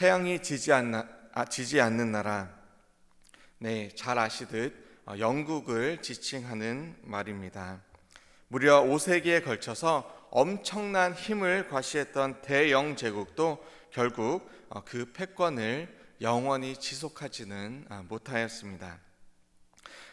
태양이 지지, 않나, 아, 지지 않는 나라. 네, 잘 아시듯 어, 영국을 지칭하는 말입니다. 무려 5세기에 걸쳐서 엄청난 힘을 과시했던 대영 제국도 결국 어, 그 패권을 영원히 지속하지는 아, 못하였습니다.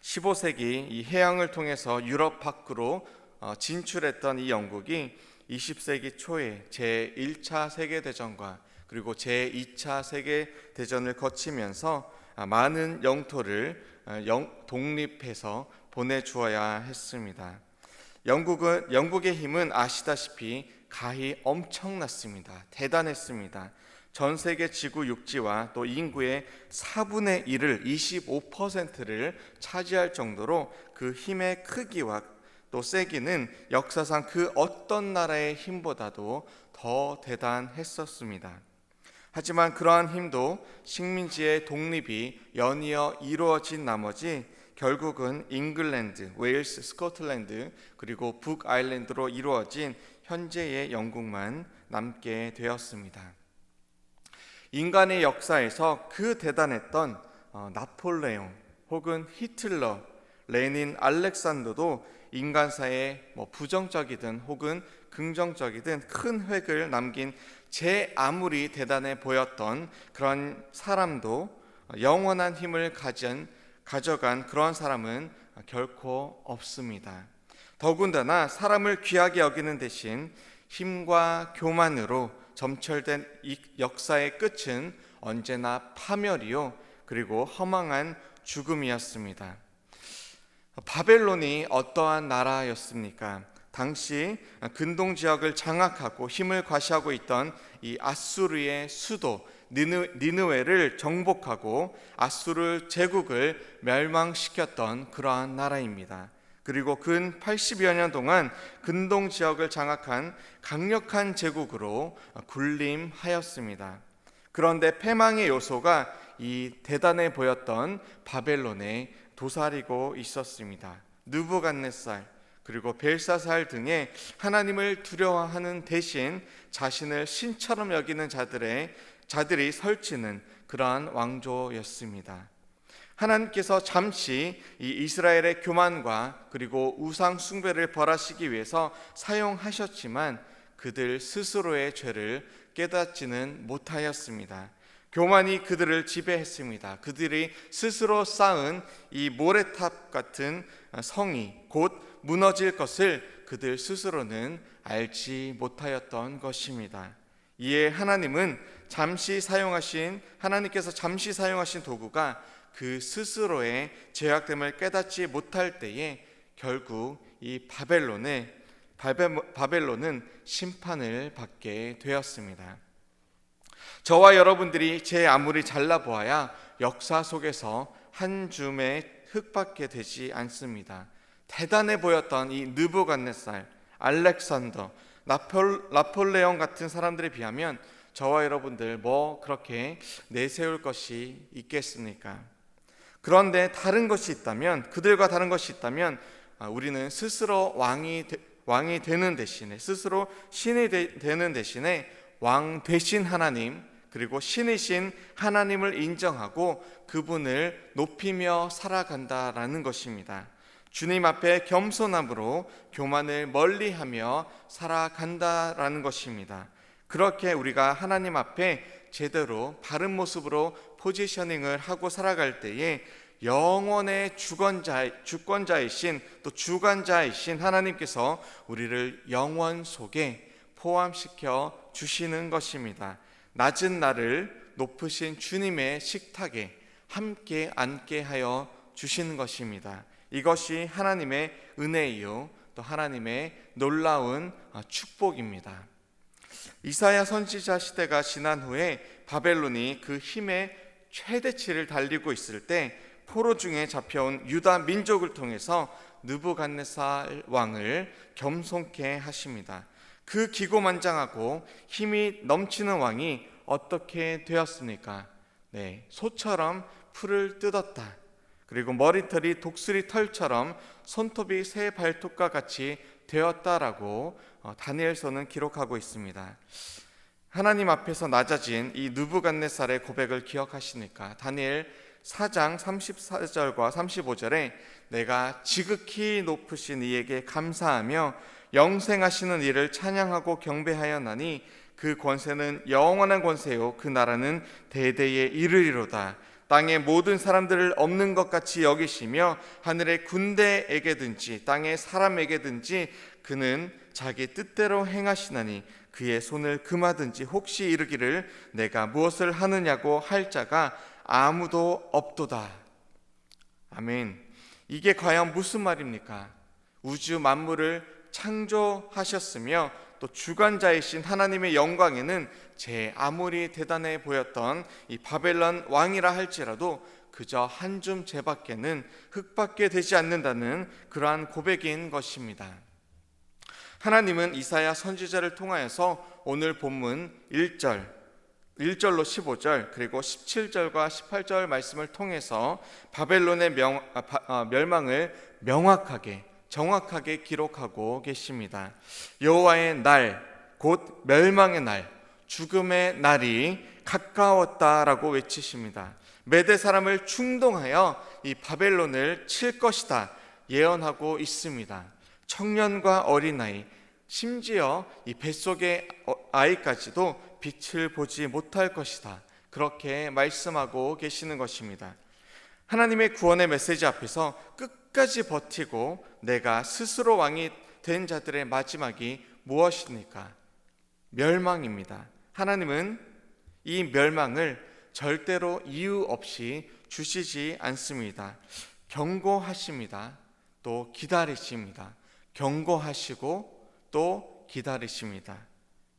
15세기 이 해양을 통해서 유럽 밖으로 어, 진출했던 이 영국이 20세기 초에 제1차 세계대전과 그리고 제2차 세계 대전을 거치면서 아, 많은 영토를 아, 독립해서 보내주어야 했습니다. 영국은 영국의 힘은 아시다시피 가히 엄청났습니다. 대단했습니다. 전 세계 지구 육지와 또 인구의 4분의 1을 25%를 차지할 정도로 그 힘의 크기와 또 세기는 역사상 그 어떤 나라의 힘보다도 더 대단했었습니다. 하지만 그러한 힘도 식민지의 독립이 연이어 이루어진 나머지 결국은 잉글랜드, 웨일스, 스코틀랜드 그리고 북아일랜드로 이루어진 현재의 영국만 남게 되었습니다. 인간의 역사에서 그 대단했던 어, 나폴레옹 혹은 히틀러, 레닌, 알렉산더도 인간사에 뭐 부정적이든 혹은 긍정적이든 큰 획을 남긴 제 아무리 대단해 보였던 그런 사람도 영원한 힘을 가진 가져간 그런 사람은 결코 없습니다. 더군다나 사람을 귀하게 여기는 대신 힘과 교만으로 점철된 이 역사의 끝은 언제나 파멸이요 그리고 허망한 죽음이었습니다. 바벨론이 어떠한 나라였습니까? 당시 근동 지역을 장악하고 힘을 과시하고 있던 이 아수르의 수도 니느웨를 정복하고 아수르 제국을 멸망시켰던 그러한 나라입니다. 그리고 근 80여 년 동안 근동 지역을 장악한 강력한 제국으로 군림하였습니다. 그런데 패망의 요소가 이 대단해 보였던 바벨론에 도사리고 있었습니다. 느부갓네살 그리고 벨사살 등의 하나님을 두려워하는 대신 자신을 신처럼 여기는 자들의 자들이 설치는 그러한 왕조였습니다. 하나님께서 잠시 이 이스라엘의 교만과 그리고 우상 숭배를 벌하시기 위해서 사용하셨지만 그들 스스로의 죄를 깨닫지는 못하였습니다. 교만이 그들을 지배했습니다. 그들이 스스로 쌓은 이 모래탑 같은 성이 곧 무너질 것을 그들 스스로는 알지 못하였던 것입니다. 이에 하나님은 잠시 사용하신 하나님께서 잠시 사용하신 도구가 그 스스로의 죄악됨을 깨닫지 못할 때에 결국 이 바벨론에 바벨론은 심판을 받게 되었습니다. 저와 여러분들이 제 아무리 잘나 보아야 역사 속에서 한 줌의 흙밖에 되지 않습니다. 대단해 보였던 이 느부갓네살, 알렉산더, 나폴, 나폴레옹 같은 사람들에 비하면 저와 여러분들 뭐 그렇게 내세울 것이 있겠습니까? 그런데 다른 것이 있다면 그들과 다른 것이 있다면 아, 우리는 스스로 왕이 왕이 되는 대신에 스스로 신이 되는 대신에 왕 대신 하나님 그리고 신이신 하나님을 인정하고 그분을 높이며 살아간다라는 것입니다. 주님 앞에 겸손함으로 교만을 멀리하며 살아간다라는 것입니다. 그렇게 우리가 하나님 앞에 제대로 바른 모습으로 포지셔닝을 하고 살아갈 때에 영원의 주권자, 주권자이신 또 주관자이신 하나님께서 우리를 영원 속에 포함시켜 주시는 것입니다. 낮은 나를 높으신 주님의 식탁에 함께 앉게 하여 주시는 것입니다. 이것이 하나님의 은혜이요 또 하나님의 놀라운 축복입니다. 이사야 선지자 시대가 지난 후에 바벨론이 그 힘의 최대치를 달리고 있을 때 포로 중에 잡혀온 유다 민족을 통해서 느부갓네살 왕을 겸손케 하십니다. 그 기고만장하고 힘이 넘치는 왕이 어떻게 되었습니까? 네, 소처럼 풀을 뜯었다. 그리고 머리털이 독수리 털처럼 손톱이 새 발톱과 같이 되었다라고 어, 다니엘서는 기록하고 있습니다. 하나님 앞에서 낮아진 이 느부갓네살의 고백을 기억하시니까 다니엘 4장 34절과 35절에 내가 지극히 높으신 이에게 감사하며 영생하시는 이를 찬양하고 경배하였나니 그 권세는 영원한 권세요 그 나라는 대대에 이르리로다 땅의 모든 사람들을 없는 것 같이 여기시며 하늘의 군대에게든지 땅의 사람에게든지 그는 자기 뜻대로 행하시나니 그의 손을 금하든지 혹시 이르기를 내가 무엇을 하느냐고 할 자가 아무도 없도다. 아멘. 이게 과연 무슨 말입니까? 우주 만물을 창조하셨으며 또 주관자이신 하나님의 영광에는 제 아무리 대단해 보였던 이 바벨론 왕이라 할지라도 그저 한줌 재밖에는 흙밖에 되지 않는다는 그러한 고백인 것입니다. 하나님은 이사야 선지자를 통하여서 오늘 본문 1절 1절로 15절 그리고 17절과 18절 말씀을 통해서 바벨론의 명, 아, 바, 아, 멸망을 명확하게 정확하게 기록하고 계십니다. 여호와의 날 곧 멸망의 날 죽음의 날이 가까웠다라고 외치십니다. 메대 사람을 충동하여 이 바벨론을 칠 것이다 예언하고 있습니다. 청년과 어린아이 심지어 이 뱃속의 어, 아이까지도 빛을 보지 못할 것이다. 그렇게 말씀하고 계시는 것입니다. 하나님의 구원의 메시지 앞에서 끝까지 버티고 내가 스스로 왕이 된 자들의 마지막이 무엇입니까? 멸망입니다. 하나님은 이 멸망을 절대로 이유 없이 주시지 않습니다. 경고하십니다. 또 기다리십니다. 경고하시고 또 기다리십니다.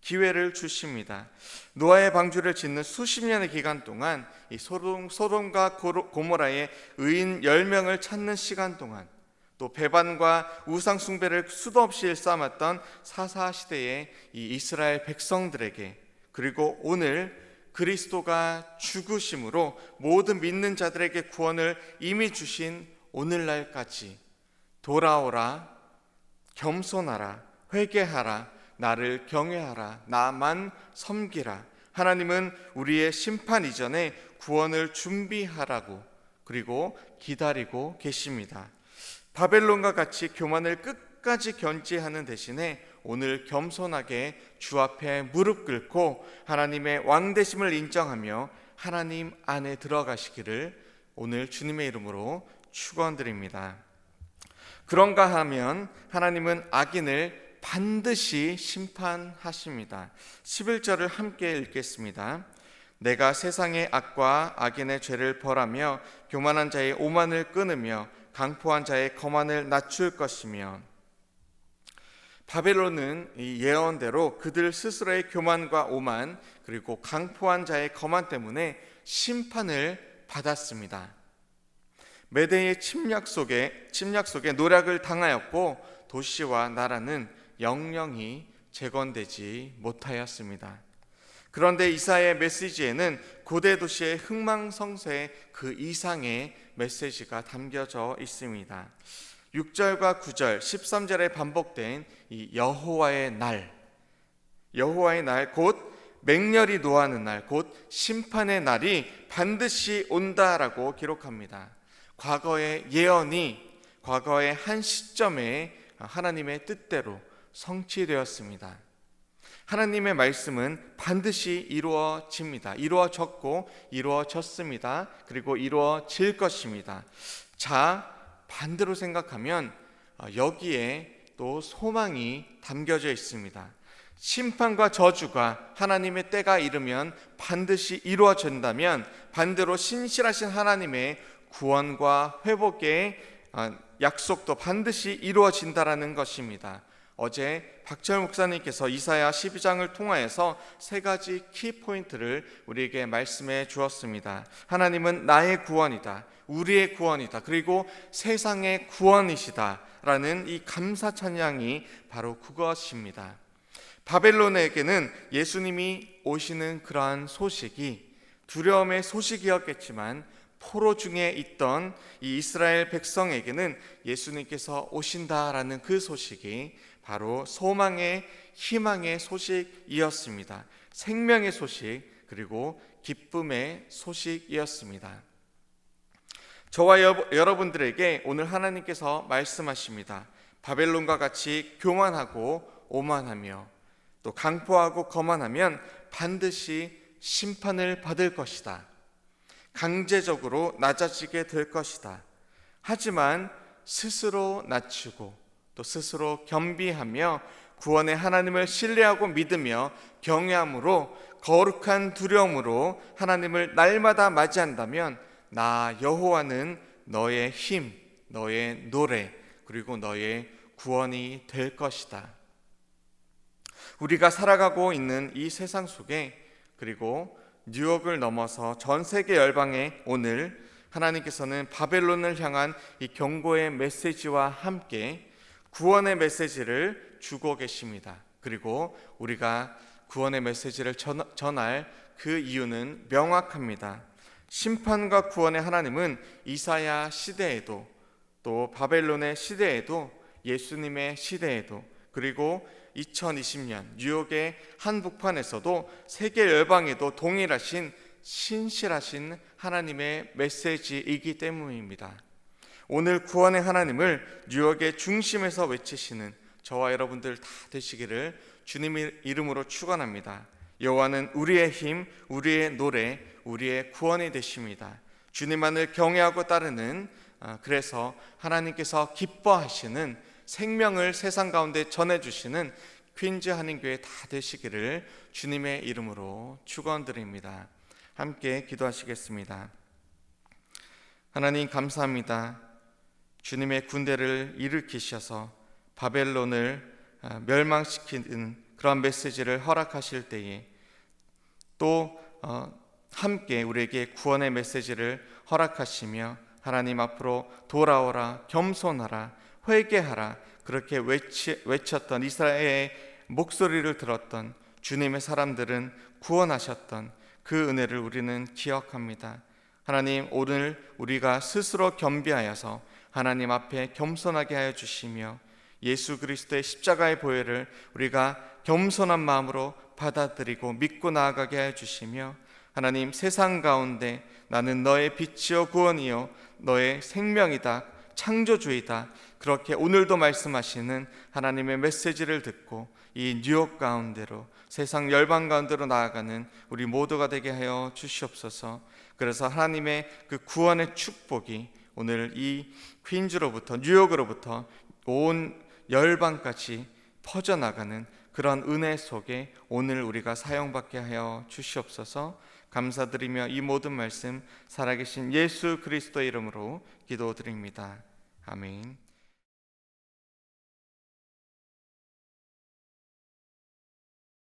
기회를 주십니다. 노아의 방주를 짓는 수십 년의 기간 동안 이 소돔, 소돔과 고모라의 의인 10명을 찾는 시간 동안 또 배반과 우상 숭배를 수도 없이 일삼았던 사사 시대의 이 이스라엘 백성들에게 그리고 오늘 그리스도가 죽으심으로 모든 믿는 자들에게 구원을 이미 주신 오늘날까지 돌아오라 겸손하라 회개하라 나를 경외하라 나만 섬기라 하나님은 우리의 심판 이전에 구원을 준비하라고 그리고 기다리고 계십니다. 바벨론과 같이 교만을 끝까지 견지하는 대신에 오늘 겸손하게 주 앞에 무릎 꿇고 하나님의 왕 되심을 인정하며 하나님 안에 들어가시기를 오늘 주님의 이름으로 축원드립니다. 그런가 하면 하나님은 악인을 반드시 심판하십니다. 11절을 함께 읽겠습니다. 내가 세상의 악과 악인의 죄를 벌하며 교만한 자의 오만을 끊으며 강포한 자의 거만을 낮출 것이며 바벨론은 이 예언대로 그들 스스로의 교만과 오만 그리고 강포한 자의 거만 때문에 심판을 받았습니다. 메대의 침략 속에 침략 속에 노략을 당하였고 도시와 나라는 영영이 재건되지 못하였습니다. 그런데 이사의 메시지에는 고대 도시의 흥망성쇠 그 이상의 메시지가 담겨져 있습니다. 6절과 9절, 13절에 반복된 이 여호와의 날, 여호와의 날, 곧 맹렬히 노하는 날, 곧 심판의 날이 반드시 온다라고 기록합니다. 과거의 예언이 과거의 한 시점에 하나님의 뜻대로 성취되었습니다. 하나님의 말씀은 반드시 이루어집니다. 이루어졌고 이루어졌습니다. 그리고 이루어질 것입니다. 자, 반대로 생각하면 어, 여기에 또 소망이 담겨져 있습니다. 심판과 저주가 하나님의 때가 이르면 반드시 이루어진다면 반대로 신실하신 하나님의 구원과 회복의 어, 약속도 반드시 이루어진다라는 것입니다. 어제 박철 목사님께서 이사야 12장을 통하여서 세 가지 키 포인트를 우리에게 말씀해 주었습니다. 하나님은 나의 구원이다. 우리의 구원이다. 그리고 세상의 구원이시다 라는 이 감사 찬양이 바로 그것입니다. 바벨론에게는 예수님이 오시는 그러한 소식이 두려움의 소식이었겠지만 포로 중에 있던 이 이스라엘 백성에게는 예수님께서 오신다라는 그 소식이 바로 소망의 희망의 소식이었습니다. 생명의 소식 그리고 기쁨의 소식이었습니다. 저와 여, 여러분들에게 오늘 하나님께서 말씀하십니다. 바벨론과 같이 교만하고 오만하며 또 강포하고 거만하면 반드시 심판을 받을 것이다. 강제적으로 낮아지게 될 것이다. 하지만 스스로 낮추고 또 스스로 겸비하며 구원의 하나님을 신뢰하고 믿으며 경외함으로 거룩한 두려움으로 하나님을 날마다 맞이한다면 나 여호와는 너의 힘, 너의 노래, 그리고 너의 구원이 될 것이다. 우리가 살아가고 있는 이 세상 속에 그리고 뉴욕을 넘어서 전 세계 열방에 오늘 하나님께서는 바벨론을 향한 이 경고의 메시지와 함께 구원의 메시지를 주고 계십니다. 그리고 우리가 구원의 메시지를 전할 그 이유는 명확합니다. 심판과 구원의 하나님은 이사야 시대에도 또 바벨론의 시대에도 예수님의 시대에도 그리고 2020년 뉴욕의 한복판에서도 세계 열방에도 동일하신 신실하신 하나님의 메시지이기 때문입니다. 오늘 구원의 하나님을 뉴욕의 중심에서 외치시는 저와 여러분들 다 되시기를 주님의 이름으로 축원합니다. 여호와는 우리의 힘, 우리의 노래, 우리의 구원이 되십니다. 주님만을 경외하고 따르는 아, 그래서 하나님께서 기뻐하시는 생명을 세상 가운데 전해 주시는 퀸즈 한인교회 다 되시기를 주님의 이름으로 축원드립니다. 함께 기도하시겠습니다. 하나님 감사합니다. 주님의 군대를 일으키셔서 바벨론을 아, 멸망시키는 그런 메시지를 허락하실 때에 또 어, 함께 우리에게 구원의 메시지를 허락하시며 하나님 앞으로 돌아오라 겸손하라 회개하라 그렇게 외치, 외쳤던 이스라엘의 목소리를 들었던 주님의 사람들은 구원하셨던 그 은혜를 우리는 기억합니다. 하나님 오늘 우리가 스스로 겸비하여서 하나님 앞에 겸손하게 하여 주시며 예수 그리스도의 십자가의 보혈을 우리가 겸손한 마음으로 받아들이고 믿고 나아가게 하여 주시며 하나님 세상 가운데 나는 너의 빛이요 구원이요 너의 생명이다 창조주이다 그렇게 오늘도 말씀하시는 하나님의 메시지를 듣고 이 뉴욕 가운데로 세상 열방 가운데로 나아가는 우리 모두가 되게 하여 주시옵소서. 그래서 하나님의 그 구원의 축복이 오늘 이 퀸즈로부터 뉴욕으로부터 온 열방까지 퍼져나가는 그런 은혜 속에 오늘 우리가 사용받게 하여 주시옵소서 감사드리며 이 모든 말씀 살아계신 예수 그리스도 이름으로 기도드립니다. 아멘.